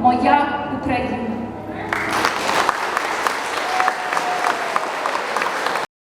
моя Україна.